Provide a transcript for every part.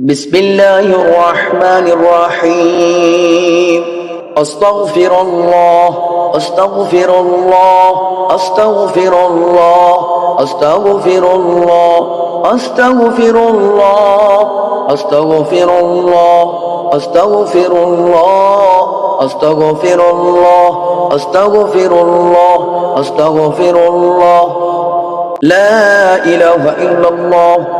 بسم الله الرحمن الرحيم. أستغفر الله أستغفر الله أستغفر الله أستغفر الله أستغفر الله أستغفر الله أستغفر الله أستغفر الله أستغفر الله أستغفر الله. لا إله إلا الله.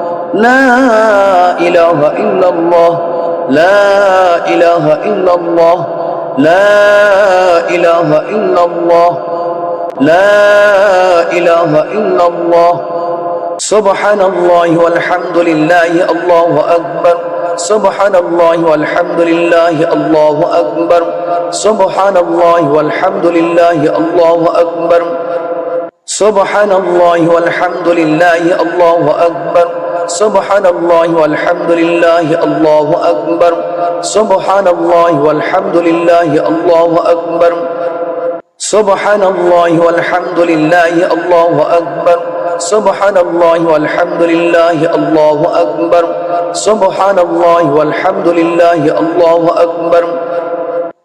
لا إله إلا الله. لا إله إلا الله. لا إله إلا الله. لا إله إلا الله. سبحان الله والحمد لله الله أكبر. سبحان الله والحمد لله الله أكبر. سبحان الله والحمد لله الله أكبر. سبحان الله والحمد لله الله أكبر. سبحان الله والحمد لله الله أكبر سبحان الله والحمد لله الله أكبر سبحان الله والحمد لله الله أكبر سبحان الله والحمد لله الله أكبر سبحان الله والحمد لله الله أكبر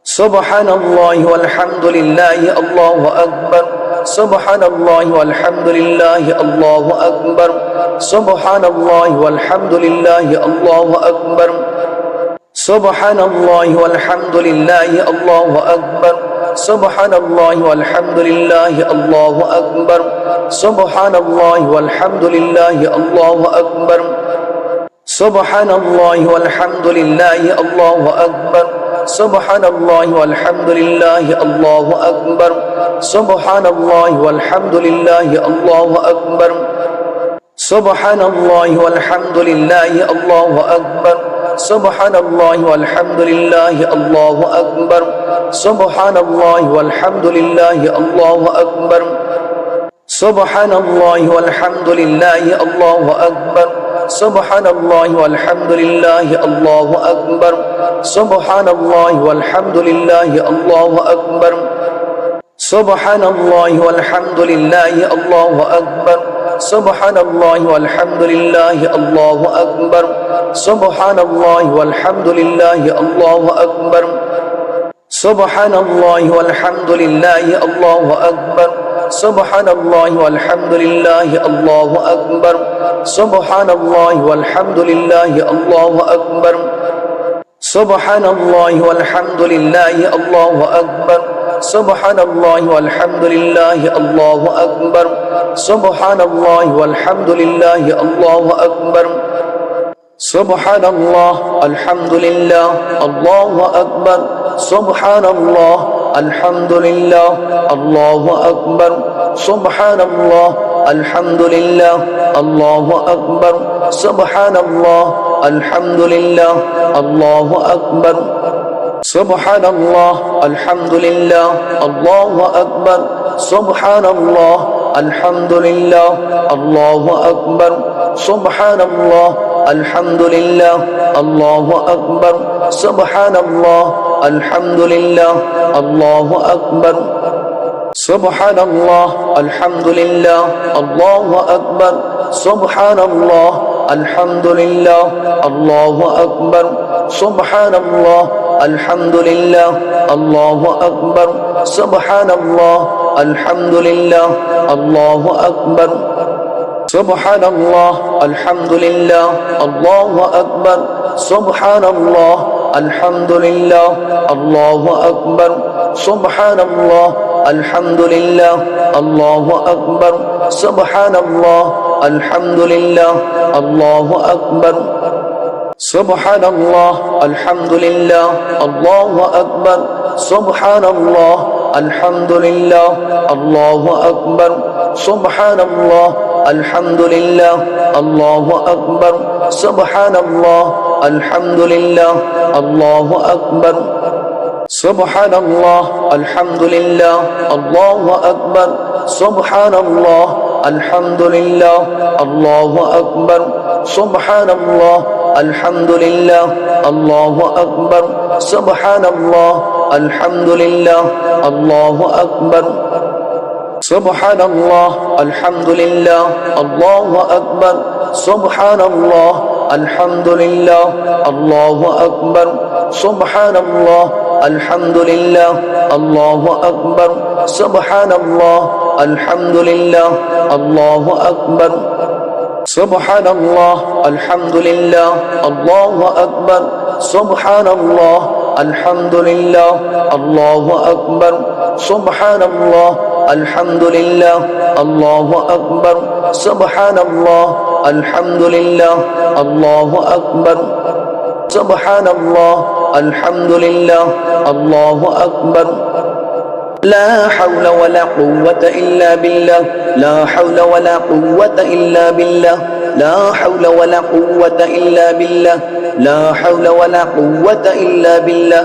سبحان الله والحمد لله الله أكبر سبحان الله والحمد لله الله أكبر سبحان الله والحمد لله الله أكبر سبحان الله والحمد لله الله أكبر سبحان الله والحمد لله الله أكبر سبحان الله والحمد لله الله أكبر سبحان الله والحمد لله الله أكبر سبحان الله والحمد لله الله أكبر سبحان الله والحمد لله الله أكبر سبحان الله والحمد لله الله أكبر سبحان الله والحمد لله الله أكبر سبحان الله والحمد لله الله أكبر سبحان الله والحمد لله الله أكبر سبحان الله والحمد لله الله أكبر سبحان الله والحمد لله الله أكبر سبحان الله والحمد لله الله أكبر سبحان الله والحمد لله الله أكبر سبحان الله والحمد لله الله أكبر سبحان الله والحمد لله الله أكبر سبحان الله والحمد لله الله أكبر. سبحان الله والحمد لله الله أكبر. سبحان الله والحمد لله الله أكبر. سبحان الله والحمد لله الله أكبر. سبحان الله والحمد لله الله أكبر. سبحان الله الحمد لله الله أكبر. سبحان الله الحمد لله الله أكبر سبحان الله الحمد لله الله أكبر سبحان الله الحمد لله الله أكبر سبحان الله الحمد لله الله أكبر سبحان الله الحمد لله الله أكبر سبحان الله الحمد لله الله أكبر سبحان الله الحمد لله الله أكبر. سبحان الله الحمد لله الله أكبر. سبحان الله الحمد لله الله أكبر. سبحان الله الحمد لله الله أكبر. سبحان الله الحمد لله الله أكبر. سبحان الله الحمد لله الله أكبر. سبحان الله الحمد لله الله أكبر سبحان الله الحمد لله الله أكبر سبحان الله الحمد لله الله أكبر سبحان الله الحمد لله الله أكبر سبحان الله الحمد لله الله أكبر سبحان الله الحمد لله الله أكبر سبحان الله الحمد لله الله أكبر. سبحان الله الحمد لله الله أكبر. سبحان الله الحمد لله الله أكبر. سبحان الله الحمد لله الله أكبر. سبحان الله الحمد لله الله أكبر. سبحان الله الحمد لله الله أكبر. سبحان الله الحمد لله الله أكبر سبحان الله الحمد لله الله أكبر سبحان الله الحمد لله الله أكبر سبحان الله الحمد لله الله أكبر سبحان الله الحمد لله الله أكبر سبحان الله الحمد لله الله أكبر سبحان الله الحمد لله الله أكبر. سبحان الله الحمد لله الله أكبر. لا حول ولا قوة إلا بالله. لا حول ولا قوة إلا بالله. لا حول ولا قوة إلا بالله. لا حول ولا قوة إلا بالله.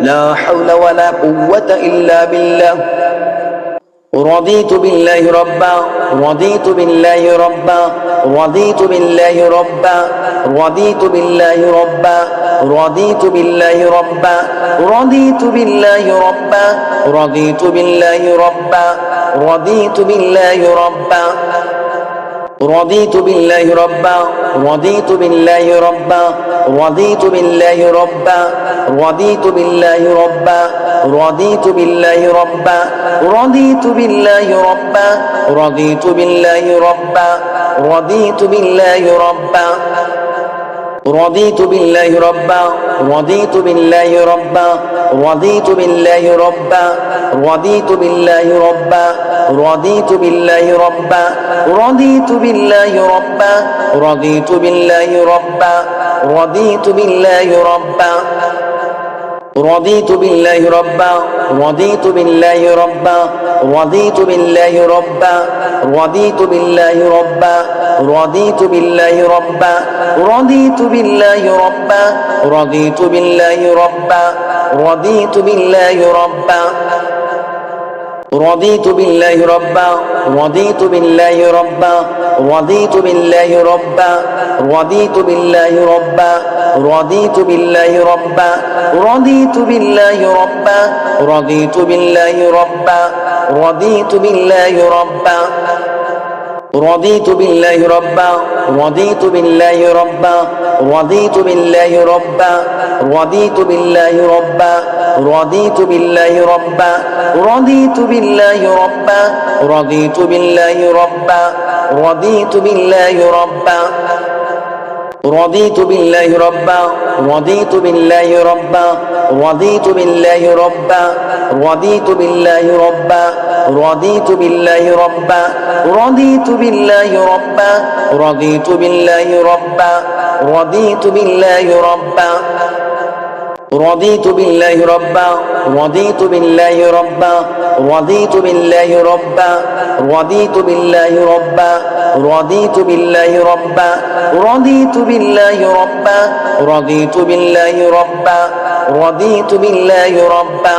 لا حول ولا قوة إلا بالله. رضيت بالله ربا رضيت بالله ربا رضيت بالله ربا رضيت بالله ربا رضيت بالله ربا رضيت بالله ربا رضيت بالله ربا رضيت بالله ربا. رضيت بالله ربا رضيت بالله ربا رضيت بالله ربا رضيت بالله ربا رضيت بالله ربا رضيت بالله ربا رضيت بالله ربا رضيت بالله ربا رضيت بالله ربا رضيت بالله ربا رضيت بالله ربا رضيت بالله ربا رضيت بالله ربا رضيت بالله ربا رضيت بالله ربا رضيت بالله ربا. رضيت بالله ربا رضيت بالله ربا رضيت بالله ربا رضيت بالله ربا رضيت بالله ربا رضيت بالله ربا رضيت بالله ربا رضيت بالله ربا. رضيت بالله ربا رضيت بالله ربا رضيت بالله ربا رضيت بالله ربا رضيت بالله ربا رضيت بالله ربا رضيت بالله ربا رضيت بالله ربا. رضيت بالله ربا رضيت بالله ربا رضيت بالله ربا رضيت بالله ربا رضيت بالله ربا رضيت بالله ربا رضيت بالله ربا رضيت بالله ربا. رضيت بالله ربا رضيت بالله ربا رضيت بالله ربا رضيت بالله ربا رضيت بالله ربا رضيت بالله ربا رضيت بالله ربا رضيت بالله ربا. رضيت بالله ربا رضيت بالله ربا رضيت بالله ربا رضيت بالله ربا رضيت بالله ربا رضيت بالله ربا رضيت بالله ربا رضيت بالله ربا.